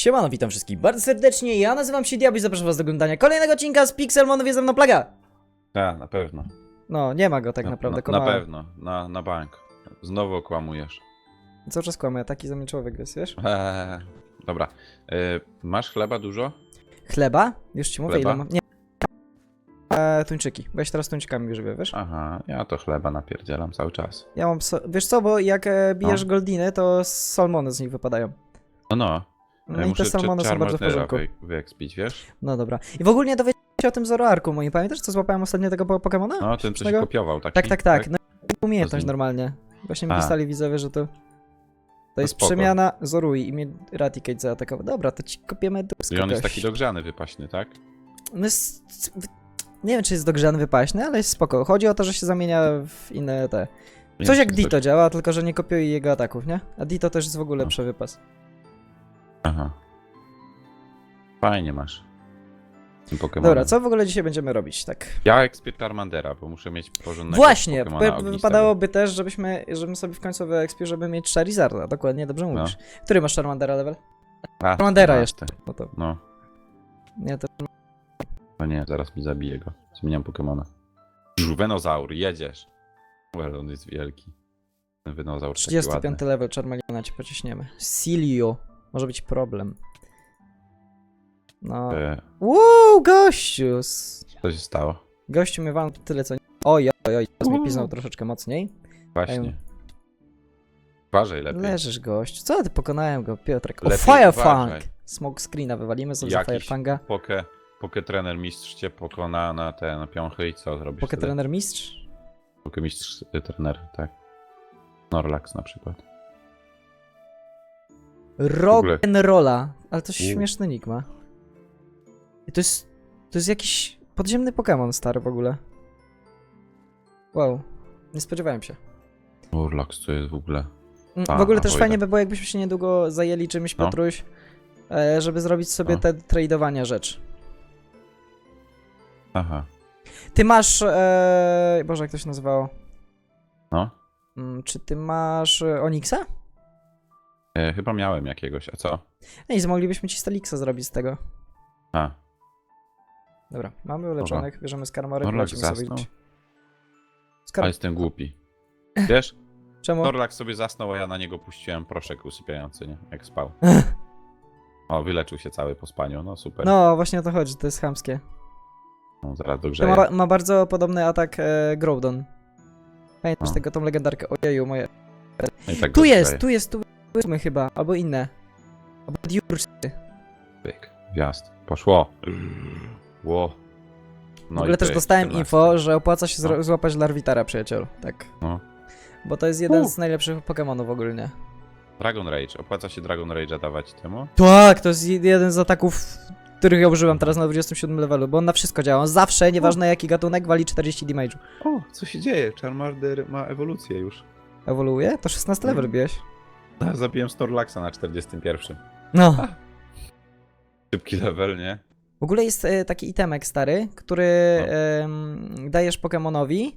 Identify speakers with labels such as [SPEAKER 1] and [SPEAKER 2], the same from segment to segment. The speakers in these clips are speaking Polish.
[SPEAKER 1] Siemano, witam wszystkich bardzo serdecznie, ja nazywam się Diaby i zapraszam was do oglądania kolejnego odcinka z Pixelmonów jest ze mną plaga.
[SPEAKER 2] Tak, na pewno.
[SPEAKER 1] No, nie ma go tak
[SPEAKER 2] na,
[SPEAKER 1] naprawdę,
[SPEAKER 2] na, na pewno, na, na bank. Znowu okłamujesz.
[SPEAKER 1] Cały czas kłamie, taki za mnie człowiek jest, wiesz?
[SPEAKER 2] Eee, dobra. E, masz chleba dużo?
[SPEAKER 1] Chleba? Już ci mówię
[SPEAKER 2] Chleba?
[SPEAKER 1] ile mam. Nie. Eee, tuńczyki, bo ja się teraz tuńczykami żywię, wiesz?
[SPEAKER 2] Aha, ja to chleba napierdzielam cały czas.
[SPEAKER 1] Ja mam, so... wiesz co, bo jak e, bijesz
[SPEAKER 2] No.
[SPEAKER 1] goldiny, to salmony z nich wypadają.
[SPEAKER 2] No no.
[SPEAKER 1] No i te salmony są bardzo w porządku.
[SPEAKER 2] wy, wyekspić, wiesz?
[SPEAKER 1] No dobra. I w ogóle dowiedziałem się o tym Zoroarku moim, pamiętasz co złapałem ostatnio tego po- Pokemona?
[SPEAKER 2] No, ten co się
[SPEAKER 1] Śmiesznego?
[SPEAKER 2] kopiował, taki.
[SPEAKER 1] Tak, tak, tak. No, umiejętność
[SPEAKER 2] nim-
[SPEAKER 1] normalnie. Właśnie mi
[SPEAKER 2] A.
[SPEAKER 1] pisali widzowie, że to... To jest
[SPEAKER 2] spoko.
[SPEAKER 1] przemiana Zorui i mnie Raticate zaatakował. Dobra, to ci kopiemy dupsko.
[SPEAKER 2] I on jest taki dogrzany, wypaśny, tak?
[SPEAKER 1] No jest... Nie wiem, czy jest dogrzany wypaśny, ale jest spoko. Chodzi o to, że się zamienia w inne te... Coś jak Dito działa, tylko że nie kopiuje jego ataków, nie? A Dito też jest w ogóle
[SPEAKER 2] No.
[SPEAKER 1] lepszy wypas.
[SPEAKER 2] Aha. Fajnie masz. Tym Pokemonem.
[SPEAKER 1] Dobra, co w ogóle dzisiaj będziemy robić, tak?
[SPEAKER 2] Ja ekspię Charmandera, bo muszę mieć porządnego
[SPEAKER 1] Właśnie,
[SPEAKER 2] Pokemona
[SPEAKER 1] wy-
[SPEAKER 2] ognistego.
[SPEAKER 1] wypadałoby też, żebyśmy, żebym sobie w końcu wyekspił, żeby mieć Charizarda, dokładnie, dobrze
[SPEAKER 2] No.
[SPEAKER 1] mówisz. Który masz Charmandera level?
[SPEAKER 2] A,
[SPEAKER 1] Charmandera
[SPEAKER 2] 14.
[SPEAKER 1] jeszcze. No to,
[SPEAKER 2] No,
[SPEAKER 1] nie, to
[SPEAKER 2] no nie, zaraz mi zabije go. Zmieniam Pokemona. Żuwenozaur, jedziesz. Well, on jest wielki. Ten wenozaur taki
[SPEAKER 1] 35
[SPEAKER 2] ładny.
[SPEAKER 1] level Charmeleona ci pociśniemy. Silio. Może być problem. No.
[SPEAKER 2] E,
[SPEAKER 1] gościu! s-
[SPEAKER 2] co się stało?
[SPEAKER 1] Gościu mnie wam tyle co... Oj, oj, oj, teraz mnie pisnął troszeczkę mocniej.
[SPEAKER 2] Właśnie.
[SPEAKER 1] Ej.
[SPEAKER 2] Uważaj lepiej.
[SPEAKER 1] Leżysz, gościu. Co ty, pokonałem go, Piotrek. O,
[SPEAKER 2] Lepiej
[SPEAKER 1] Firefang! Smoke screena wywalimy sobie za
[SPEAKER 2] Jakiś
[SPEAKER 1] Firefanga.
[SPEAKER 2] Poke, poke trener mistrz cię pokona na te na piąchy i co zrobisz
[SPEAKER 1] Poke
[SPEAKER 2] wtedy?
[SPEAKER 1] trener mistrz?
[SPEAKER 2] Poke mistrz y, trener, tak. Norlax na przykład.
[SPEAKER 1] Rock'n'rolla. Ale to
[SPEAKER 2] U.
[SPEAKER 1] śmieszny nick ma. I to jest... To jest jakiś podziemny Pokémon stary w ogóle. Wow. Nie spodziewałem się.
[SPEAKER 2] Norlax to jest w ogóle.
[SPEAKER 1] Mm,
[SPEAKER 2] A,
[SPEAKER 1] w ogóle też fajnie by było, jakbyśmy się niedługo zajęli czymś,
[SPEAKER 2] No.
[SPEAKER 1] Piotruś, e, żeby zrobić sobie
[SPEAKER 2] No.
[SPEAKER 1] te tradowania rzecz.
[SPEAKER 2] Aha.
[SPEAKER 1] Ty masz... E, Boże, jak to się nazywało?
[SPEAKER 2] No.
[SPEAKER 1] Mm, czy ty masz e, Onyxa?
[SPEAKER 2] E, chyba miałem jakiegoś, a co?
[SPEAKER 1] Ej, moglibyśmy ci Stelixa zrobić z tego.
[SPEAKER 2] A,
[SPEAKER 1] Dobra, mamy uleczonych, bierzemy z karmory,
[SPEAKER 2] Norlax
[SPEAKER 1] lecimy sobie
[SPEAKER 2] zasnął.
[SPEAKER 1] Z
[SPEAKER 2] a jestem głupi. Wiesz?
[SPEAKER 1] Czemu?
[SPEAKER 2] Norlax sobie zasnął, a ja na niego puściłem proszek usypiający, nie? Jak spał. O, wyleczył się cały po spaniu, no super.
[SPEAKER 1] No, właśnie o to chodzi, to jest chamskie.
[SPEAKER 2] No, zaraz
[SPEAKER 1] To
[SPEAKER 2] dogrzeje.
[SPEAKER 1] ma, ma bardzo podobny atak e, Groudon. Pamiętasz
[SPEAKER 2] No.
[SPEAKER 1] tego, tą legendarkę? Ojeju, moje...
[SPEAKER 2] No i tak
[SPEAKER 1] Tu jest,
[SPEAKER 2] dogrzeje.
[SPEAKER 1] tu jest, tu jest my chyba, albo inne. Albo Diursy.
[SPEAKER 2] Pyk, wjazd. Poszło. Ło.
[SPEAKER 1] w
[SPEAKER 2] No
[SPEAKER 1] ogóle
[SPEAKER 2] i
[SPEAKER 1] też
[SPEAKER 2] pyk,
[SPEAKER 1] dostałem
[SPEAKER 2] 14.
[SPEAKER 1] info, że opłaca się zro-
[SPEAKER 2] No.
[SPEAKER 1] złapać Larwitara, przyjacielu. Tak.
[SPEAKER 2] No.
[SPEAKER 1] Bo to jest jeden
[SPEAKER 2] U.
[SPEAKER 1] z najlepszych Pokémonów ogólnie.
[SPEAKER 2] Dragon Rage. Opłaca się Dragon Rage'a dawać temu?
[SPEAKER 1] Tak, to jest jed- jeden z ataków, których ja używam teraz na 27 levelu, bo on na wszystko działa. On zawsze, nieważne jaki gatunek, wali 40 damage'u.
[SPEAKER 2] O, co się dzieje? Charmander ma ewolucję już.
[SPEAKER 1] Ewoluuje? To 16 level biłeś.
[SPEAKER 2] Zabiłem Snorlaxa na 41.
[SPEAKER 1] No.
[SPEAKER 2] Szybki level, nie?
[SPEAKER 1] W ogóle jest e, taki itemek stary, który
[SPEAKER 2] No.
[SPEAKER 1] em, dajesz Pokemonowi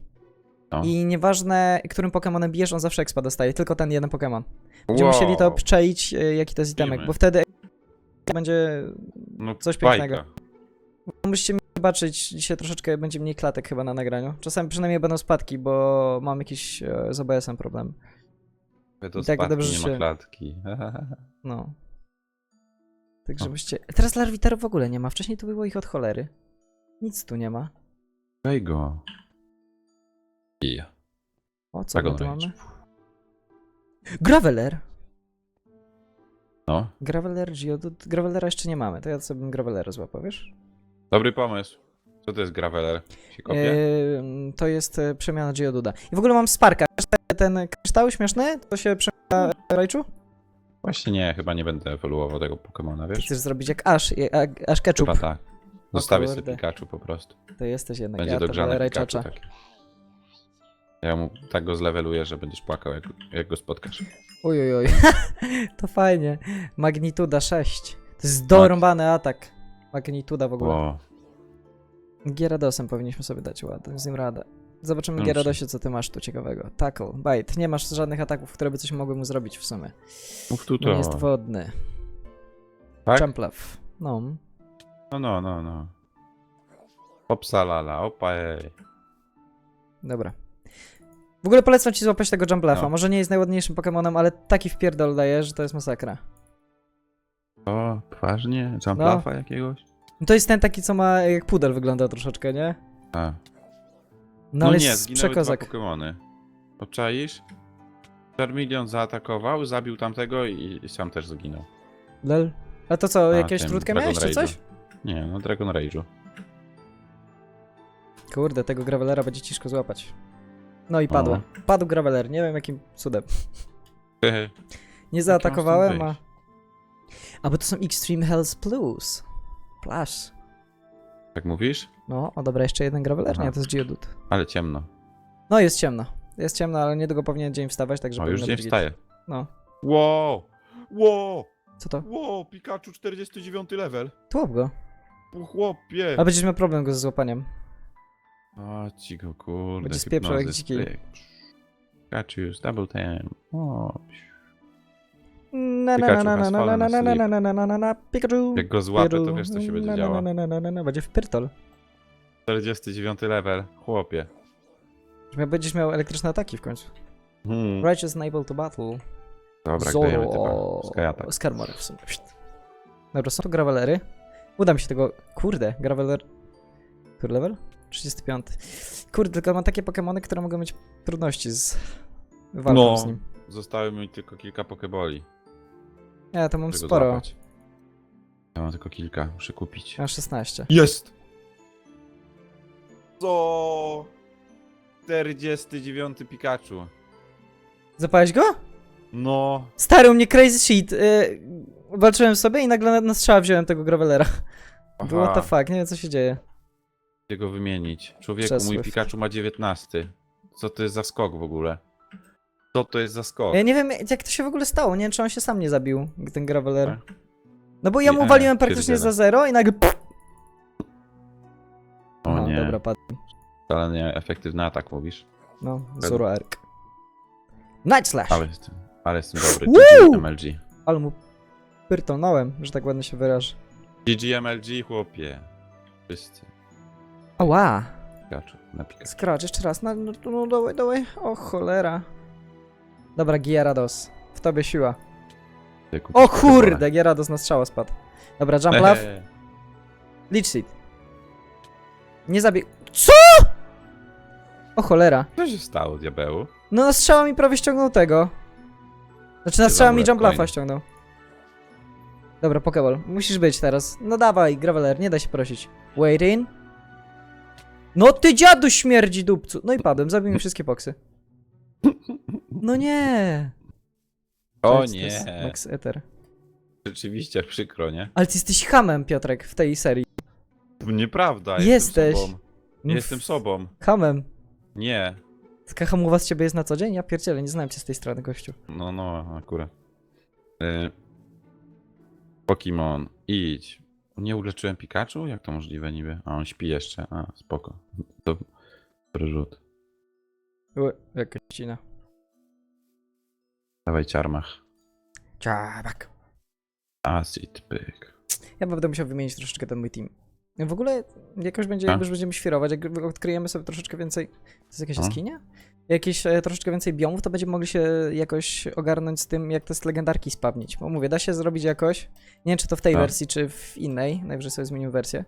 [SPEAKER 2] No.
[SPEAKER 1] i nieważne, którym Pokemonem bijesz, on zawsze expa dostaje, tylko ten jeden Pokemon. Będziemy
[SPEAKER 2] Wow.
[SPEAKER 1] musieli to obczaić, e, jaki to jest itemek, bo wtedy będzie...
[SPEAKER 2] No,
[SPEAKER 1] coś
[SPEAKER 2] bajka.
[SPEAKER 1] pięknego. Musicie mi zobaczyć, dzisiaj troszeczkę będzie mniej klatek chyba na nagraniu. Czasami przynajmniej będą spadki, bo mam jakiś e, z OBS-em problem.
[SPEAKER 2] To
[SPEAKER 1] I tak
[SPEAKER 2] spadki,
[SPEAKER 1] dobrze
[SPEAKER 2] nie
[SPEAKER 1] się-
[SPEAKER 2] ma klatki.
[SPEAKER 1] No. Także
[SPEAKER 2] No.
[SPEAKER 1] byście... Teraz Larwiterów w ogóle nie ma, wcześniej to było ich od cholery. Nic tu nie ma.
[SPEAKER 2] Daj go. I
[SPEAKER 1] O, co my
[SPEAKER 2] Dragon
[SPEAKER 1] tu mamy? Graveler!
[SPEAKER 2] No,
[SPEAKER 1] Graveler, Geodude... Gravelera jeszcze nie mamy, to ja sobie bym Gravelera złapał, wiesz?
[SPEAKER 2] dobry pomysł. Co to jest Graveler? Się kopie?
[SPEAKER 1] Eee, to jest e, przemiana Geoduda. I w ogóle mam Sparka. Ten kryształ śmieszny, to się przemiana w Raichu?
[SPEAKER 2] Właśnie nie, chyba nie będę ewoluował tego Pokemona, wiesz?
[SPEAKER 1] chcesz zrobić jak Ash, jak Ash Ketchup.
[SPEAKER 2] Chyba tak. Zostawię sobie
[SPEAKER 1] kurde.
[SPEAKER 2] Pikachu po prostu.
[SPEAKER 1] To jesteś jednak
[SPEAKER 2] Będzie
[SPEAKER 1] ja to
[SPEAKER 2] Pikachu taki. Ja mu tak go zleweluję, że będziesz płakał, jak, jak go spotkasz.
[SPEAKER 1] Uj, uj, uj. to fajnie. Magnituda 6. To jest dorąbany atak. Magnituda w ogóle.
[SPEAKER 2] Bo
[SPEAKER 1] Gieradosem powinniśmy sobie dać ładnie, z nim radę. Zobaczymy
[SPEAKER 2] No,
[SPEAKER 1] Gyaradosie, co ty masz tu ciekawego. Tackle, bite. Nie masz żadnych ataków, które by coś mogły mu zrobić w sumie.
[SPEAKER 2] mów tu
[SPEAKER 1] Nie
[SPEAKER 2] to.
[SPEAKER 1] jest wodny.
[SPEAKER 2] Tak?
[SPEAKER 1] Jumplew. No.
[SPEAKER 2] No, no, no, no. Opsalala, opa ej.
[SPEAKER 1] Dobra. W ogóle polecam ci złapać tego Jumplefa.
[SPEAKER 2] No.
[SPEAKER 1] Może nie jest najładniejszym Pokemonem, ale taki wpierdol daje, że to jest masakra.
[SPEAKER 2] O, poważnie? Jumplafa jakiegoś?
[SPEAKER 1] No To jest ten taki, co ma jak pudel wygląda troszeczkę, nie?
[SPEAKER 2] A.
[SPEAKER 1] No,
[SPEAKER 2] No,
[SPEAKER 1] ale
[SPEAKER 2] nie,
[SPEAKER 1] jest
[SPEAKER 2] zginęły dwa
[SPEAKER 1] przekozak.
[SPEAKER 2] Pokemony. Poczaisz? Charmeleon zaatakował, zabił tamtego i, i sam też zginął.
[SPEAKER 1] Lel. A to co,
[SPEAKER 2] A,
[SPEAKER 1] jakieś
[SPEAKER 2] tym
[SPEAKER 1] trutkę
[SPEAKER 2] Dragon
[SPEAKER 1] miałeś czy coś?
[SPEAKER 2] Nie, no Dragon Rage'u.
[SPEAKER 1] Kurde, tego Gravelera będzie ciężko złapać. No i padło. Padł Graveler, nie wiem jakim cudem. Nie zaatakowałem, a... A bo to są Extreme Health Plus. Plus.
[SPEAKER 2] tak mówisz?
[SPEAKER 1] No, o dobra, jeszcze jeden Graveler? Nie, to jest Geodude.
[SPEAKER 2] Ale ciemno.
[SPEAKER 1] No, jest ciemno. Jest ciemno, ale niedługo powinien dzień wstawać, także
[SPEAKER 2] O, już
[SPEAKER 1] powinno
[SPEAKER 2] nie
[SPEAKER 1] być git.
[SPEAKER 2] wstaje.
[SPEAKER 1] No,
[SPEAKER 2] Wow! Wow!
[SPEAKER 1] co to?
[SPEAKER 2] Wow! Pikachu 49 level.
[SPEAKER 1] Tłop go.
[SPEAKER 2] U chłopie!
[SPEAKER 1] A będziesz miał problem go ze złapaniem.
[SPEAKER 2] O, ci go kurde.
[SPEAKER 1] Będzie spieprzał jak
[SPEAKER 2] hipnozy,
[SPEAKER 1] dziki.
[SPEAKER 2] Pikachu już double time. O,
[SPEAKER 1] Na na
[SPEAKER 2] Pikachu
[SPEAKER 1] na na
[SPEAKER 2] has
[SPEAKER 1] na na
[SPEAKER 2] fallen
[SPEAKER 1] na na na
[SPEAKER 2] asleep.
[SPEAKER 1] na na na na na Pikachu.
[SPEAKER 2] jak go złapę, to wiesz co się będzie działo.
[SPEAKER 1] na, na, na, na, na. Będzie w pyrtol.
[SPEAKER 2] 49 level. Chłopie.
[SPEAKER 1] Będziesz miał elektryczne ataki w końcu.
[SPEAKER 2] Hmm.
[SPEAKER 1] Righteous Unable to Battle.
[SPEAKER 2] Dobra,
[SPEAKER 1] Zoro.
[SPEAKER 2] grajemy typa. Skyata.
[SPEAKER 1] Skarmory w sumie. Dobra, są tu gravelery. Uda mi się tego... Kurde, graveler... Który level? 35. Kurde, tylko mam takie pokemony, które mogą mieć trudności z walką
[SPEAKER 2] No.
[SPEAKER 1] z nim.
[SPEAKER 2] Zostały mi tylko kilka pokeboli.
[SPEAKER 1] Ja to mam
[SPEAKER 2] żeby go
[SPEAKER 1] sporo.
[SPEAKER 2] złapać. Ja mam tylko kilka, muszę kupić.
[SPEAKER 1] Mam 16.
[SPEAKER 2] Jest! Co? 49 Pikachu.
[SPEAKER 1] Zapałeś go?
[SPEAKER 2] No.
[SPEAKER 1] Stary, u mnie crazy shit. Yy, walczyłem sobie i nagle na, na strzała wziąłem tego gravelera.
[SPEAKER 2] Aha,
[SPEAKER 1] What the fuck, nie wiem co się dzieje.
[SPEAKER 2] Gdzie go wymienić? Człowieku, mój
[SPEAKER 1] Przesływ.
[SPEAKER 2] Pikachu ma 19. Co to jest za skok w ogóle? Co to jest za skok?
[SPEAKER 1] Ja nie wiem jak to się w ogóle stało, nie wiem czy on się sam nie zabił, ten graveler. No bo ja
[SPEAKER 2] Nie,
[SPEAKER 1] mu waliłem praktycznie
[SPEAKER 2] pierdzielę.
[SPEAKER 1] za zero i nagle...
[SPEAKER 2] O
[SPEAKER 1] Aha,
[SPEAKER 2] nie,
[SPEAKER 1] dobra, padł.
[SPEAKER 2] ale nie, efektywny atak mówisz.
[SPEAKER 1] No, Zoro Erk. Night Slash!
[SPEAKER 2] Ale jestem, ale jestem dobry.
[SPEAKER 1] Woo!
[SPEAKER 2] GG MLG.
[SPEAKER 1] Ale mu pyrtonąłem, że tak ładnie się wyrażę.
[SPEAKER 2] GG MLG, chłopie. Wszyscy.
[SPEAKER 1] Ała!
[SPEAKER 2] Pikachu, na Pikachu.
[SPEAKER 1] Scratch, jeszcze raz. No, no, no dawaj, dawaj. O cholera. Dobra, Giarados. W tobie siła. O kurde, Giarados na strzała spadł. Dobra, Jump Love. Leech Seed. Nie zabij... CO?! O cholera.
[SPEAKER 2] Co się stało, diabeł?
[SPEAKER 1] No na strzała mi prawie ściągnął tego. Znaczy na strzała mi Jump Love'a
[SPEAKER 2] fajnie.
[SPEAKER 1] ściągnął. Dobra, Pokeball. Musisz być teraz. No dawaj, Graveler, nie da się prosić. Wait in. No ty dziadu śmierdzi dupcu. No i padłem, zabił mi wszystkie poksy. No nie.
[SPEAKER 2] O
[SPEAKER 1] to jest
[SPEAKER 2] nie.
[SPEAKER 1] Max Ether.
[SPEAKER 2] Rzeczywiście przykro, nie?
[SPEAKER 1] Ale ty jesteś hamem, Piotrek, w tej serii.
[SPEAKER 2] Nieprawda,
[SPEAKER 1] Jesteś.
[SPEAKER 2] jestem sobą.
[SPEAKER 1] No,
[SPEAKER 2] Jestem sobą.
[SPEAKER 1] Hamem.
[SPEAKER 2] Nie.
[SPEAKER 1] Taka hamowa z ciebie jest na co dzień? Ja pierdzielę, nie znałem cię z tej strony, gościu.
[SPEAKER 2] No, no, akurat. Y... Pokimon, idź. Nie uleczyłem Pikachu? Jak to możliwe niby? A on śpi jeszcze. A, spoko. To dobry rzut.
[SPEAKER 1] Jakaś ścina.
[SPEAKER 2] Dawaj ciarmach.
[SPEAKER 1] Ciabak.
[SPEAKER 2] Acid pyk.
[SPEAKER 1] Ja będę musiał wymienić troszeczkę ten mój team. W ogóle, jak już, będzie,
[SPEAKER 2] A?
[SPEAKER 1] jak już będziemy świrować, jak odkryjemy sobie troszeczkę więcej... To jest jakaś jaskinia? Jakieś e, troszeczkę więcej biomów, to będziemy mogli się jakoś ogarnąć z tym, jak te legendarki spawnić. Bo mówię, da się zrobić jakoś, nie wiem czy to w tej
[SPEAKER 2] A?
[SPEAKER 1] wersji, czy w innej, najwyżej sobie zmienił wersję,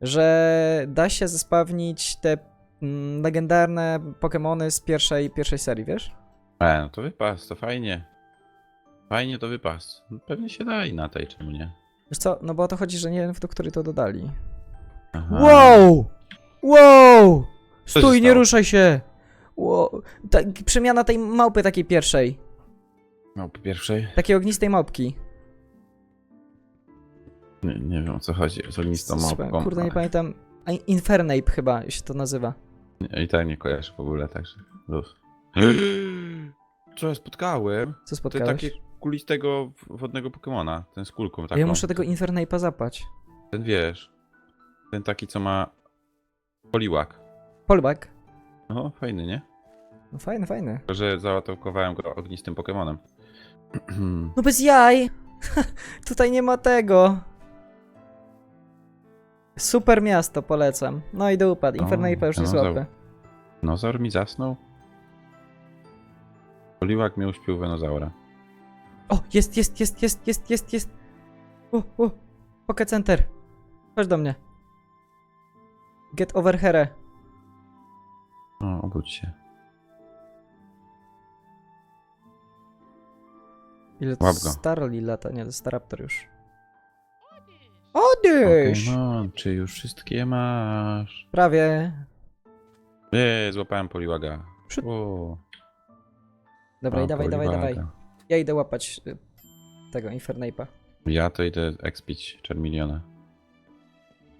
[SPEAKER 1] że da się zespawnić te mm, legendarne Pokémony z pierwszej, pierwszej serii, wiesz?
[SPEAKER 2] E, no to wypas, to fajnie. Fajnie to wypas. No, Pewnie się da i na tej, czemu nie?
[SPEAKER 1] Wiesz co, no bo o to chodzi, że nie wiem, do której to dodali.
[SPEAKER 2] Aha.
[SPEAKER 1] Wow! Wow!
[SPEAKER 2] Się
[SPEAKER 1] Stój, nie
[SPEAKER 2] stało?
[SPEAKER 1] ruszaj się! Wow. Ta, przemiana tej małpy takiej pierwszej.
[SPEAKER 2] No, po pierwszej.
[SPEAKER 1] Takiej ognistej małpki.
[SPEAKER 2] Nie, nie wiem o co chodzi z ognistą małpką.
[SPEAKER 1] Kurde, nie
[SPEAKER 2] ale-
[SPEAKER 1] pamiętam. A Infernape chyba się to nazywa.
[SPEAKER 2] I tak nie kojarzę w ogóle, także luz. Co ja spotkałem?
[SPEAKER 1] Co
[SPEAKER 2] To
[SPEAKER 1] spotkałeś?
[SPEAKER 2] takie kulistego wodnego Pokemona, ten z kulką taką.
[SPEAKER 1] Ja muszę tego Infernape'a zapać.
[SPEAKER 2] Ten wiesz, ten taki co ma poliłak.
[SPEAKER 1] Polbak.
[SPEAKER 2] No, fajny, nie?
[SPEAKER 1] No fajny, fajny.
[SPEAKER 2] Tylko, że zaatakowałem go ognistym Pokemonem.
[SPEAKER 1] No bez jaj! Tutaj nie ma tego. Super miasto, polecam. No i do upadł.
[SPEAKER 2] O,
[SPEAKER 1] Infernape już nie
[SPEAKER 2] dinozaur.
[SPEAKER 1] słabę.
[SPEAKER 2] Dinozaur mi zasnął? Poliłak mnie uśpił wenozaura.
[SPEAKER 1] O, jest, jest, jest, jest, jest, jest, jest. U, u. Pocket Center. Chodź do mnie. Get over here.
[SPEAKER 2] O, obudź się.
[SPEAKER 1] Ile to
[SPEAKER 2] Łap go.
[SPEAKER 1] Starli lata? Nie, to Staraptor już. Odejdź!
[SPEAKER 2] Pokémon, czy już wszystkie masz?
[SPEAKER 1] Prawie.
[SPEAKER 2] Nie, złapałem poliłaga.
[SPEAKER 1] Przy-
[SPEAKER 2] O,
[SPEAKER 1] Dobra, i dawaj, dawaj, dawaj. Ja idę łapać y, tego Infernape'a.
[SPEAKER 2] Ja to idę expić Charmeleona.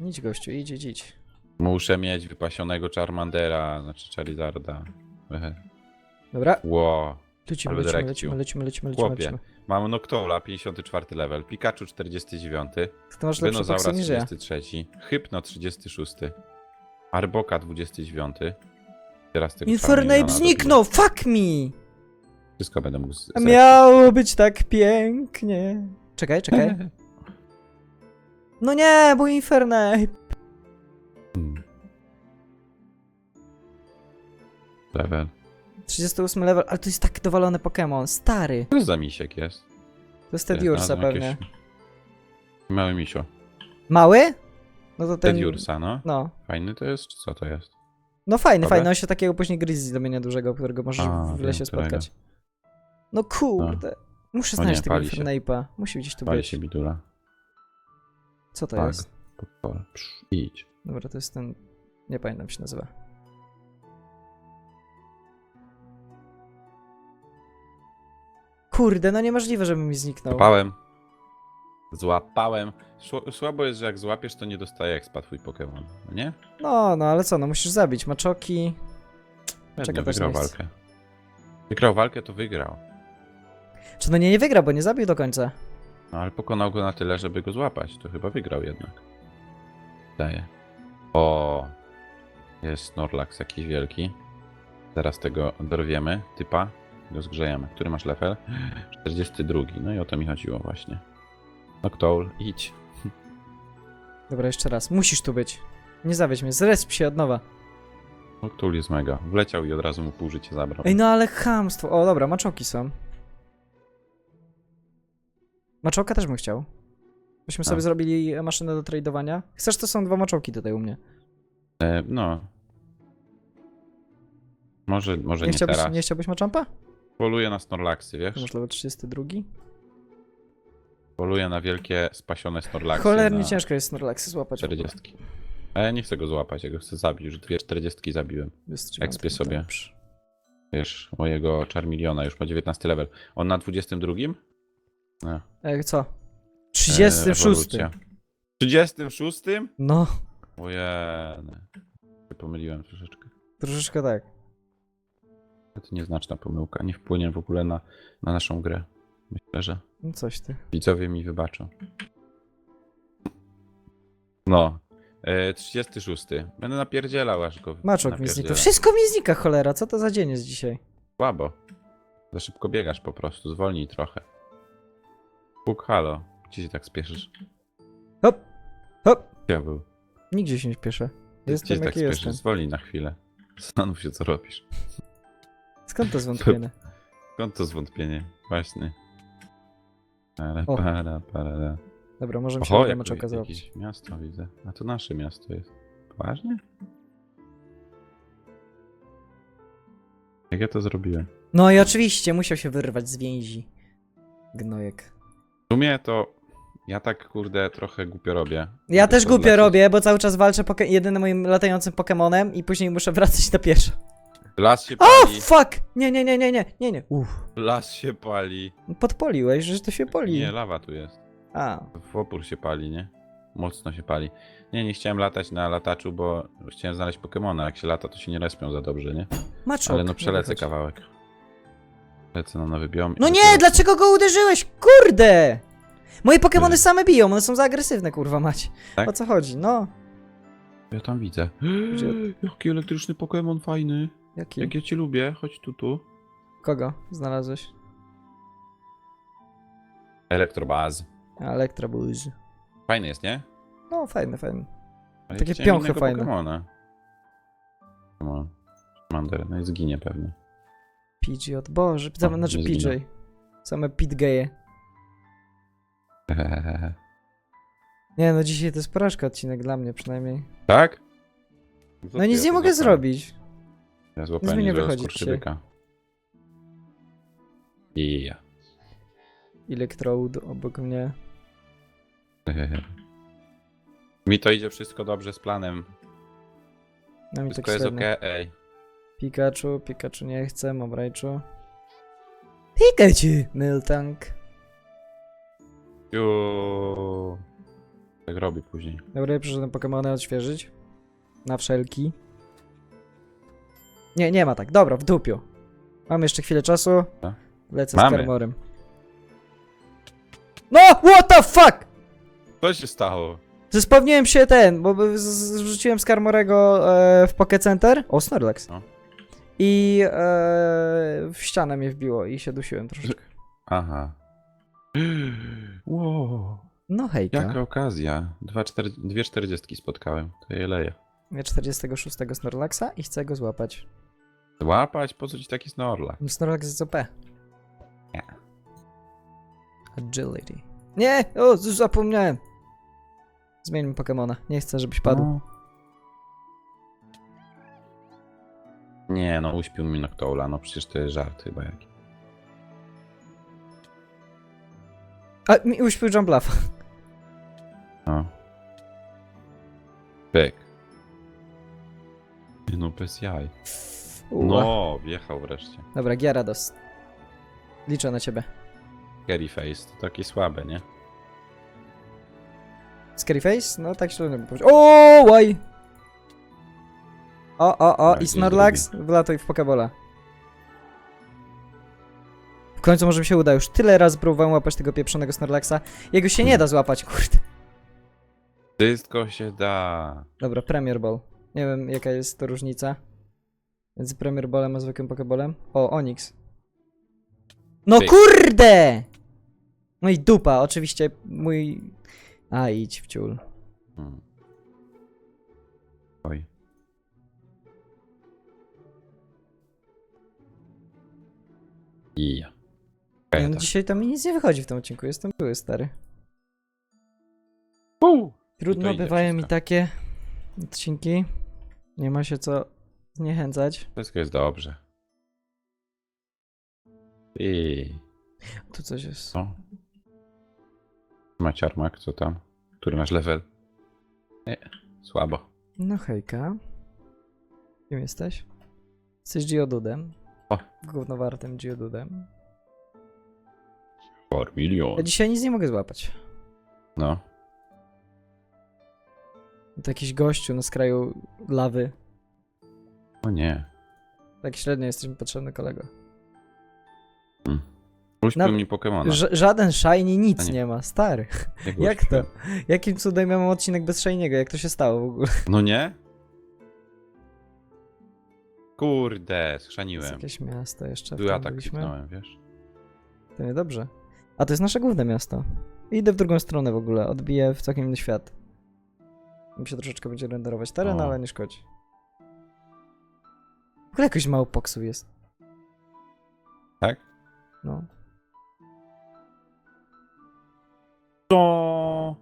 [SPEAKER 1] Idź gościu, idź, idź, idź.
[SPEAKER 2] Muszę mieć wypasionego Charmandera, znaczy Charizarda. Ehe.
[SPEAKER 1] Dobra,
[SPEAKER 2] Ło.
[SPEAKER 1] lecimy,
[SPEAKER 2] Ale
[SPEAKER 1] lecimy,
[SPEAKER 2] dyrekciu.
[SPEAKER 1] lecimy, lecimy, lecimy, lecimy,
[SPEAKER 2] Chłopie.
[SPEAKER 1] lecimy.
[SPEAKER 2] Mam Noctola, 54 level, Pikachu 49,
[SPEAKER 1] Ty masz lepsze
[SPEAKER 2] Dinozaura
[SPEAKER 1] foksy niż ja.
[SPEAKER 2] 33, Hypno 36, Arboka 29. Teraz tego
[SPEAKER 1] Infernape
[SPEAKER 2] Charmeleona
[SPEAKER 1] zniknął, fuck me!
[SPEAKER 2] Wszystko będę mógł z-
[SPEAKER 1] Miało być tak pięknie. Czekaj, czekaj. No nie, bo Infernape.
[SPEAKER 2] Hmm. Level.
[SPEAKER 1] 38 level, ale to jest tak dowalony Pokémon, stary.
[SPEAKER 2] Co to za misiek jest?
[SPEAKER 1] To jest Tediursa
[SPEAKER 2] Znalazłem
[SPEAKER 1] pewnie.
[SPEAKER 2] jakieś- Mały misio.
[SPEAKER 1] Mały? No to ten...
[SPEAKER 2] Tediursa, no.
[SPEAKER 1] No.
[SPEAKER 2] Fajny to jest, czy co to jest?
[SPEAKER 1] No fajny,
[SPEAKER 2] Dobra.
[SPEAKER 1] fajny, on się takiego później Grizzly zamienia dużego, którego możesz
[SPEAKER 2] A,
[SPEAKER 1] w
[SPEAKER 2] wiem,
[SPEAKER 1] lesie
[SPEAKER 2] którego.
[SPEAKER 1] spotkać. No kurde. Muszę
[SPEAKER 2] O nie,
[SPEAKER 1] znaleźć tego
[SPEAKER 2] się.
[SPEAKER 1] Infernape'a. Musi gdzieś tu
[SPEAKER 2] Pali
[SPEAKER 1] być.
[SPEAKER 2] się bidula.
[SPEAKER 1] Co to
[SPEAKER 2] Tak.
[SPEAKER 1] jest?
[SPEAKER 2] Psz, Idź.
[SPEAKER 1] Dobra, to jest ten... Nie pamiętam jak się nazywa. Kurde, no niemożliwe, żeby mi zniknął.
[SPEAKER 2] Złapałem. Złapałem. Szło- Słabo jest, że jak złapiesz, to nie dostaje expa twój Pokémon. No nie?
[SPEAKER 1] No, no ale co, no musisz zabić. Maczoki.
[SPEAKER 2] Pewnie
[SPEAKER 1] Czeka też
[SPEAKER 2] wygrał
[SPEAKER 1] nie jest.
[SPEAKER 2] walkę. Wygrał walkę, to wygrał.
[SPEAKER 1] Czy no nie, nie wygra, bo nie zabił do końca.
[SPEAKER 2] No ale pokonał go na tyle, żeby go złapać. To chyba wygrał jednak. Daje. O, jest Snorlax jakiś wielki. Zaraz tego dorwiemy. Typa. Go zgrzejemy. Który masz level? 42. No i o to mi chodziło właśnie. Noctowl, idź.
[SPEAKER 1] Dobra, jeszcze raz. Musisz tu być. Nie zawiedź mnie, zresp się od nowa.
[SPEAKER 2] Noctowl jest mega. Wleciał i od razu mu pół życia zabrał.
[SPEAKER 1] Ej, no ale chamstwo. O, dobra, maczoki są. Maczołka też bym chciał. Byśmy sobie zrobili maszynę do tradowania. Chcesz, to są dwa maczołki tutaj u mnie.
[SPEAKER 2] E, no. Może, może
[SPEAKER 1] Nie
[SPEAKER 2] nie,
[SPEAKER 1] chciałbyś,
[SPEAKER 2] teraz.
[SPEAKER 1] nie chciałbyś machampa?
[SPEAKER 2] Poluję na Snorlaxy, wiesz?
[SPEAKER 1] Masz level 32.
[SPEAKER 2] Poluję na wielkie, spasione Snorlaxy.
[SPEAKER 1] Cholernie
[SPEAKER 2] na
[SPEAKER 1] ciężko jest Snorlaxy złapać. w ogóle.
[SPEAKER 2] 40. A ja nie chcę go złapać, ja go chcę zabić. Już dwie 40 zabiłem. Ekspię sobie. Wiesz, mojego Charmeleona już ma 19 level. On na 22? No.
[SPEAKER 1] E, co? 36.
[SPEAKER 2] ewolucja. 36?
[SPEAKER 1] no,
[SPEAKER 2] Ojej. Się pomyliłem troszeczkę.
[SPEAKER 1] troszeczkę tak.
[SPEAKER 2] To nieznaczna pomyłka. Nie wpłynie w ogóle na, na naszą grę. Myślę, że
[SPEAKER 1] No coś ty.
[SPEAKER 2] widzowie mi wybaczą. No. E, 36. Będę napierdzielał aż go
[SPEAKER 1] Maczok mi znika. Wszystko mi znika, cholera. Co to za dzień jest dzisiaj?
[SPEAKER 2] Słabo. Za szybko biegasz po prostu, zwolnij trochę. Puk, halo. Gdzie się tak spieszysz?
[SPEAKER 1] Hop, hop.
[SPEAKER 2] Ja był.
[SPEAKER 1] Nigdzie się nie śpieszę.
[SPEAKER 2] Gdzie
[SPEAKER 1] Jestem
[SPEAKER 2] się tak
[SPEAKER 1] jaki
[SPEAKER 2] spieszysz?
[SPEAKER 1] jestem.
[SPEAKER 2] Zwolnij na chwilę. Zastanów się, co robisz.
[SPEAKER 1] Skąd to zwątpienie?
[SPEAKER 2] Skąd to zwątpienie? Właśnie. Para,
[SPEAKER 1] O.
[SPEAKER 2] para, para.
[SPEAKER 1] Dobra, możemy się
[SPEAKER 2] Oho,
[SPEAKER 1] do
[SPEAKER 2] jak
[SPEAKER 1] złapać.
[SPEAKER 2] jakieś miasto widzę. A to nasze miasto jest. Poważnie? Jak ja to zrobiłem?
[SPEAKER 1] No i oczywiście, musiał się wyrwać z więzi. Gnojek.
[SPEAKER 2] W sumie to ja tak kurde trochę głupio robię.
[SPEAKER 1] Ja
[SPEAKER 2] Żeby
[SPEAKER 1] też głupio robię, bo cały czas walczę poke- jedynym moim latającym Pokemonem i później muszę wracać na pieszo.
[SPEAKER 2] Las się
[SPEAKER 1] O,
[SPEAKER 2] pali.
[SPEAKER 1] fuck! Nie, nie, nie, nie, nie, nie, nie. Uff.
[SPEAKER 2] Las się pali.
[SPEAKER 1] Podpoliłeś, że to się poli.
[SPEAKER 2] Nie, lawa tu jest.
[SPEAKER 1] A,
[SPEAKER 2] W opór się pali, nie? Mocno się pali. Nie, nie chciałem latać na lataczu, bo chciałem znaleźć Pokemona. Jak się lata, to się nie respią za dobrze, nie?
[SPEAKER 1] maczok.
[SPEAKER 2] Ale no przelecę kawałek. Lecę na nowy biom.
[SPEAKER 1] No nie, dlaczego go uderzyłeś? Kurde! Moje Pokemony
[SPEAKER 2] Ty.
[SPEAKER 1] same biją, one są za agresywne, kurwa mać.
[SPEAKER 2] Tak?
[SPEAKER 1] O co chodzi? No.
[SPEAKER 2] Ja tam widzę. Jaki elektryczny Pokemon fajny.
[SPEAKER 1] Jaki?
[SPEAKER 2] Jak ja cię lubię, chodź tu, tu.
[SPEAKER 1] Kogo znalazłeś?
[SPEAKER 2] Elektrobaz.
[SPEAKER 1] Elektrobuzz.
[SPEAKER 2] Fajny jest, nie?
[SPEAKER 1] No, fajny, fajny.
[SPEAKER 2] Ale
[SPEAKER 1] Takie
[SPEAKER 2] chciałem
[SPEAKER 1] piąchy
[SPEAKER 2] innego
[SPEAKER 1] fajne.
[SPEAKER 2] Pokemona. Pokemon. Mander, no i zginie pewnie.
[SPEAKER 1] Pidgeot, boże, same,
[SPEAKER 2] O,
[SPEAKER 1] znaczy
[SPEAKER 2] nie
[SPEAKER 1] PJ. Same pit geje. Nie no, dzisiaj to jest porażka odcinek dla mnie przynajmniej.
[SPEAKER 2] tak?
[SPEAKER 1] No nic nie mogę zrobić.
[SPEAKER 2] Ja
[SPEAKER 1] Nic mi nie wychodzi
[SPEAKER 2] skurczybyka. I ja.
[SPEAKER 1] Electrode obok mnie.
[SPEAKER 2] Mi to idzie wszystko dobrze z planem.
[SPEAKER 1] No mi tak
[SPEAKER 2] Wszystko jest
[SPEAKER 1] średnio.
[SPEAKER 2] okej.
[SPEAKER 1] Pikachu, Pikachu nie chcę, Mobrajczu. Pikachu! Miltank.
[SPEAKER 2] Ju. Tak robi później.
[SPEAKER 1] Dobra, ja przyszedłem Pokemony odświeżyć. Na wszelki. Nie, nie ma tak. Dobra, w dupiu. Mam jeszcze chwilę czasu.
[SPEAKER 2] Co?
[SPEAKER 1] Lecę
[SPEAKER 2] Mamy.
[SPEAKER 1] z Karmorem. No! What the fuck!
[SPEAKER 2] Co się stało?
[SPEAKER 1] Zespawniłem się ten, bo z- z- zrzuciłem z Karmorego e, w Pocket Center. O, Snorlax.
[SPEAKER 2] No.
[SPEAKER 1] I e, w ścianę mnie wbiło i się dusiłem troszeczkę.
[SPEAKER 2] Aha. Wow.
[SPEAKER 1] No hejka.
[SPEAKER 2] Jaka okazja. Dwa czter... Dwie czterdziestki spotkałem. To je leje.
[SPEAKER 1] Ja 46 Snorlaxa i chcę go złapać.
[SPEAKER 2] Złapać? Po co ci taki snorla?
[SPEAKER 1] Snorlax jest OP.
[SPEAKER 2] Nie.
[SPEAKER 1] Agility. Nie! O, zapomniałem. Zmieńmy Pokemona. Nie chcę, żebyś padł.
[SPEAKER 2] No. Nie no, uśpił mi Noctoula. No przecież to jest żart chyba jaki.
[SPEAKER 1] A, mi uśpił Jumbluff.
[SPEAKER 2] No. Pyk. No bez jaj. No, wjechał wreszcie.
[SPEAKER 1] Dobra, Gyarados. Liczę na ciebie.
[SPEAKER 2] Scary Face, to takie słabe, nie?
[SPEAKER 1] Scary Face? No tak średnio bym powiedział. O, łaj! O, o, o,
[SPEAKER 2] Tak,
[SPEAKER 1] i Snorlax, wlatuj w Pokebola. W końcu może mi się uda, już tyle razy próbowałem łapać tego pieprzonego Snorlaxa. Jego się nie da złapać, kurde.
[SPEAKER 2] Wszystko się da.
[SPEAKER 1] Dobra, Premier Ball. Nie wiem, jaka jest to różnica między Premier Ballem a zwykłym Pokebolem. O, Onix. No
[SPEAKER 2] Ty.
[SPEAKER 1] kurde! No i dupa, oczywiście mój... A, idź w ciul.
[SPEAKER 2] Hmm. Oj. I ja.
[SPEAKER 1] Nie, no dzisiaj to mi nic nie wychodzi w tym odcinku, jestem były stary.
[SPEAKER 2] Uuu.
[SPEAKER 1] Trudno bywają mi takie odcinki. Nie ma się co zniechęcać.
[SPEAKER 2] Wszystko jest dobrze. I
[SPEAKER 1] Tu coś jest.
[SPEAKER 2] co? Maciarmak, co tam? Który masz level? Nie, słabo.
[SPEAKER 1] No hejka. Kim jesteś? Jesteś Geodudem.
[SPEAKER 2] O.
[SPEAKER 1] Głównowartym Geodudem.
[SPEAKER 2] 4 milion.
[SPEAKER 1] Ja dzisiaj nic nie mogę złapać.
[SPEAKER 2] No.
[SPEAKER 1] To jakiś gościu na skraju lawy.
[SPEAKER 2] O nie.
[SPEAKER 1] Tak średnio jesteś mi potrzebny kolego.
[SPEAKER 2] Uśpił
[SPEAKER 1] Na-
[SPEAKER 2] mi Pokemona.
[SPEAKER 1] Ż- żaden shiny nic
[SPEAKER 2] nie.
[SPEAKER 1] nie ma, stary.
[SPEAKER 2] Jak
[SPEAKER 1] Jak to? Jakim cudem ja mam odcinek bez shiniego? Jak to się stało w ogóle?
[SPEAKER 2] No nie? Kurde,
[SPEAKER 1] jest
[SPEAKER 2] schrzaniłem.
[SPEAKER 1] jakieś miasto jeszcze. w którym
[SPEAKER 2] atak
[SPEAKER 1] byliśmy.
[SPEAKER 2] kliknąłem, wiesz?
[SPEAKER 1] To niedobrze. A to jest nasze główne miasto. Idę w drugą stronę w ogóle, odbiję w całkiem inny świat. Mi się troszeczkę będzie renderować teren,
[SPEAKER 2] O.
[SPEAKER 1] ale nie szkodzi. W ogóle jakoś mało poksu jest.
[SPEAKER 2] Tak?
[SPEAKER 1] No.
[SPEAKER 2] To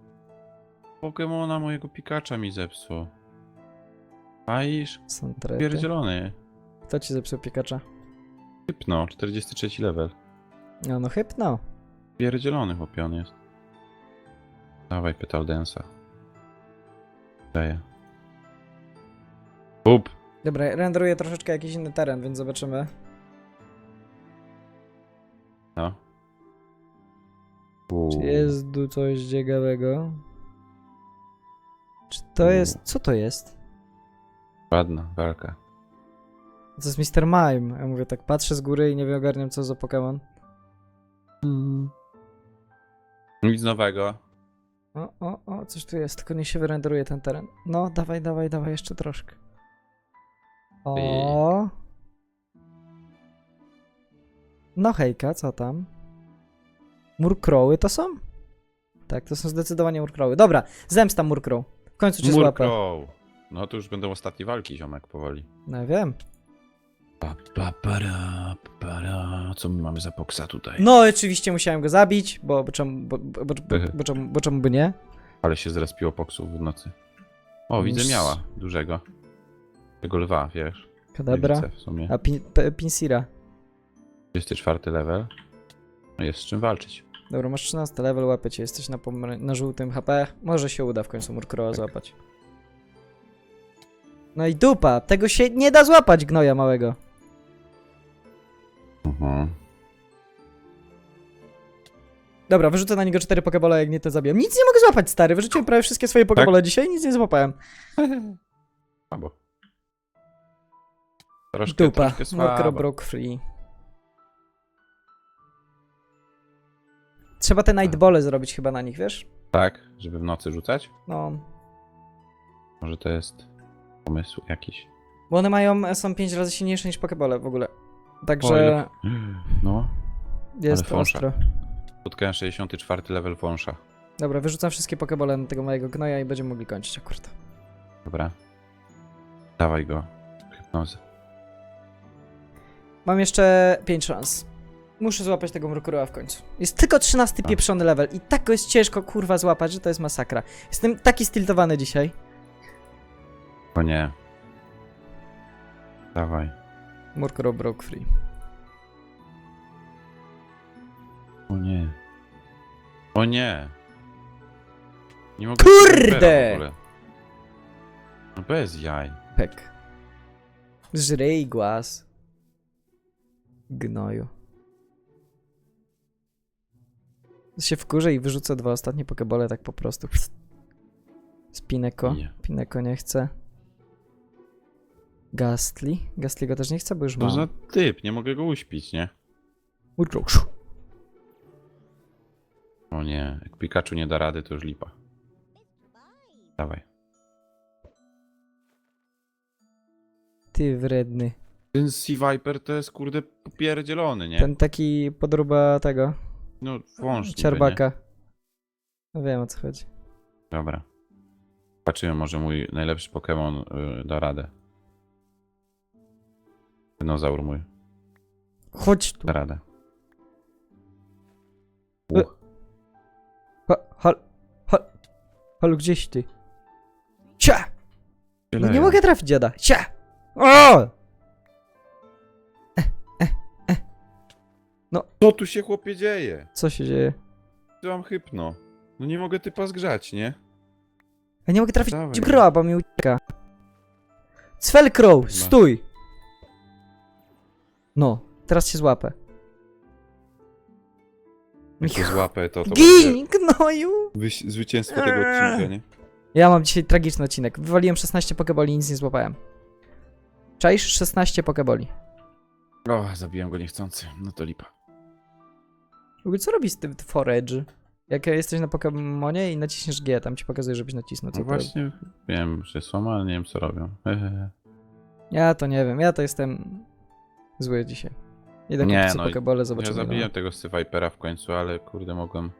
[SPEAKER 2] Pokemona mojego Pikacza mi zepsuł. Czaisz?
[SPEAKER 1] Są trety.
[SPEAKER 2] Pierdzielony.
[SPEAKER 1] Kto ci zepsuł piekacza?
[SPEAKER 2] Hypno, 43 level.
[SPEAKER 1] No, no hypno.
[SPEAKER 2] Pierdzielony chłopion jest. Dawaj Petal Densa. Daję. Up.
[SPEAKER 1] Dobra, renderuję troszeczkę jakiś inny teren, więc zobaczymy.
[SPEAKER 2] No. Uuu.
[SPEAKER 1] Czy jest tu coś ciekawego? Czy to jest... Co to jest?
[SPEAKER 2] Ładna walka.
[SPEAKER 1] To jest Mr. Mime. Ja mówię tak, patrzę z góry i nie wiem, ogarniam co za Pokémon.
[SPEAKER 2] Nic nowego.
[SPEAKER 1] O, o, o, coś tu jest, tylko nie się wyrenderuje ten teren. No, dawaj, dawaj, dawaj, jeszcze troszkę. O. No hejka, co tam? Murkroły to są? Tak, to są zdecydowanie murkroły. Dobra, zemsta murkrow. W końcu cię złapę.
[SPEAKER 2] Murkrow. No to już będą ostatnie walki, ziomek, powoli.
[SPEAKER 1] No wiem.
[SPEAKER 2] Pa, pa, para, para. Co my mamy za poksa tutaj?
[SPEAKER 1] No, oczywiście musiałem go zabić, bo, bo, czemu, bo, bo, bo, bo, czemu, bo czemu by nie?
[SPEAKER 2] Ale się zrespiło poksów w nocy. O, widzę miała dużego. Tego lwa, wiesz.
[SPEAKER 1] Kadabra.
[SPEAKER 2] Nie widzę w sumie.
[SPEAKER 1] A pin, P- Pinsira.
[SPEAKER 2] 24 level. No jest z czym walczyć.
[SPEAKER 1] Dobra, masz 13 level, łapę cię, jesteś na, pomar- na żółtym HP. Może się uda w końcu Murkrowa złapać. No i dupa, tego się nie da złapać, gnoja małego.
[SPEAKER 2] Mhm.
[SPEAKER 1] Dobra, wyrzucę na niego 4 pokebole, jak nie to zabiję. Nic nie mogę złapać, stary, wyrzuciłem prawie wszystkie swoje pokebole dzisiaj, nic nie złapałem.
[SPEAKER 2] Słabo. Troszkę,
[SPEAKER 1] Dupa,
[SPEAKER 2] troszkę słabo.
[SPEAKER 1] broke free. Trzeba te nightbole zrobić chyba na nich, wiesz?
[SPEAKER 2] Tak, żeby w nocy rzucać?
[SPEAKER 1] No,
[SPEAKER 2] Może to jest pomysł jakiś.
[SPEAKER 1] bo one mają, są 5 razy silniejsze niż pokebole w ogóle. Także
[SPEAKER 2] ile- No,
[SPEAKER 1] jest
[SPEAKER 2] ale
[SPEAKER 1] ostro.
[SPEAKER 2] spotkałem 64 level wąsza.
[SPEAKER 1] Dobra, wyrzucam wszystkie pokebole na tego mojego gnoja i będziemy mogli kończyć akurat.
[SPEAKER 2] Dobra. Dawaj go. Hipnozy.
[SPEAKER 1] Mam jeszcze 5 szans. Muszę złapać tego Murkrowa w końcu. Jest tylko 13
[SPEAKER 2] A.
[SPEAKER 1] pieprzony level i tak go jest ciężko kurwa złapać, że to jest masakra. Jestem taki stiltowany dzisiaj.
[SPEAKER 2] O nie. Dawaj.
[SPEAKER 1] Murkrow broke free.
[SPEAKER 2] O nie. O nie. Nie mogę
[SPEAKER 1] Kurde!
[SPEAKER 2] Supera w ogóle. No bez jaj.
[SPEAKER 1] Pek. Żryj głaz. Gnoju. się wkurzę i wyrzucę dwa ostatnie pokebole tak po prostu. Spineko.
[SPEAKER 2] Nie.
[SPEAKER 1] Pineko nie chce. Gastly. Gastly go też nie chce, bo już
[SPEAKER 2] To
[SPEAKER 1] mam.
[SPEAKER 2] za typ, nie mogę go uśpić, nie?
[SPEAKER 1] Murkrow.
[SPEAKER 2] O nie, jak Pikachu nie da rady, to już lipa. Dawaj.
[SPEAKER 1] Ty wredny.
[SPEAKER 2] Ten Sea Viper to jest kurde popierdzielony, nie?
[SPEAKER 1] Ten taki podruba tego.
[SPEAKER 2] No wąż niby?
[SPEAKER 1] Ciarbaka. No wiem o co chodzi.
[SPEAKER 2] Dobra. Patrzymy, może mój najlepszy Pokémon y, da radę. Dinozaur mój
[SPEAKER 1] Chodź tu.
[SPEAKER 2] da radę.
[SPEAKER 1] E.
[SPEAKER 2] Uch.
[SPEAKER 1] Ha, hal, hal, halo, gdzieś ty? Cia! No nie mogę trafić dziada. Cia! O!
[SPEAKER 2] Co tu się chłopie dzieje?
[SPEAKER 1] Co się dzieje?
[SPEAKER 2] Tu mam hypno. No nie mogę typa zgrzać, nie?
[SPEAKER 1] Ja nie mogę trafić
[SPEAKER 2] Dawaj.
[SPEAKER 1] Crowa, bo mi ucieka. Svelcrow, stój! No, teraz się złapę.
[SPEAKER 2] Jak to złapę, to to
[SPEAKER 1] Gin, gnoju!
[SPEAKER 2] będzie wyś- zwycięstwo tego odcinka, nie?
[SPEAKER 1] Ja mam dzisiaj tragiczny odcinek. Wywaliłem 16 pokeboli i nic nie złapałem. Czaisz? 16 pokeboli.
[SPEAKER 2] O, zabiłem go niechcący. No to lipa.
[SPEAKER 1] W ogóle co robi z tym forage? Jak jesteś na Pokemonie i naciśniesz G, tam ci pokazuje, żebyś nacisnął. Co
[SPEAKER 2] No
[SPEAKER 1] to
[SPEAKER 2] właśnie wiem, że są, ale nie wiem co robią. Hehehe.
[SPEAKER 1] Ja to nie wiem, ja to jestem zły dzisiaj. Idę
[SPEAKER 2] Nie, no,
[SPEAKER 1] pokebole,
[SPEAKER 2] Ja
[SPEAKER 1] zobaczymy.
[SPEAKER 2] zabiłem tego Vipera w końcu, ale kurde mogłem...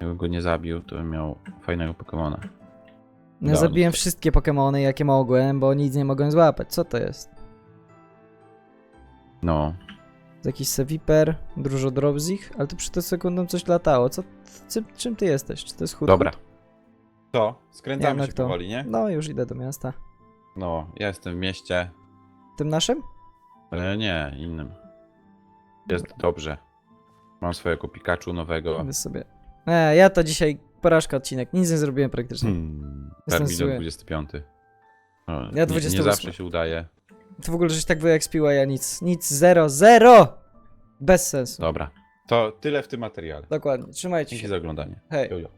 [SPEAKER 2] Jakbym go nie zabił, to bym miał fajnego Pokemona.
[SPEAKER 1] Ja
[SPEAKER 2] Udało
[SPEAKER 1] zabiłem wszystkie Pokemony, jakie mogłem, bo nic nie mogłem złapać. Co to jest?
[SPEAKER 2] No.
[SPEAKER 1] Jakiś Seviper, dużo Dropsich, ale tu przy to sekundą coś latało. Co, ty, czym ty jesteś? Czy to jest chód?
[SPEAKER 2] Dobra. To? Skręcamy
[SPEAKER 1] Janek
[SPEAKER 2] się
[SPEAKER 1] to.
[SPEAKER 2] powoli, nie?
[SPEAKER 1] No, już idę do miasta.
[SPEAKER 2] No, ja jestem w mieście,
[SPEAKER 1] Tym naszym?
[SPEAKER 2] Ale nie, innym. Jest dobrze. Mam swojego Pikachu nowego.
[SPEAKER 1] Wy sobie. E, ja to dzisiaj porażka odcinek, nic nie zrobiłem praktycznie.
[SPEAKER 2] Hmm.
[SPEAKER 1] Jestem
[SPEAKER 2] Termin
[SPEAKER 1] zły.
[SPEAKER 2] 25. No,
[SPEAKER 1] Ja
[SPEAKER 2] nie, nie
[SPEAKER 1] 28.
[SPEAKER 2] zawsze się udaje.
[SPEAKER 1] To w ogóle żeś tak wyekspiła, ja nic, nic, zero, zero! Bez sensu.
[SPEAKER 2] Dobra. To tyle w tym materiale
[SPEAKER 1] Dokładnie, trzymajcie
[SPEAKER 2] Dzięki
[SPEAKER 1] się.
[SPEAKER 2] za oglądanie.
[SPEAKER 1] Hej.
[SPEAKER 2] Jo, jo.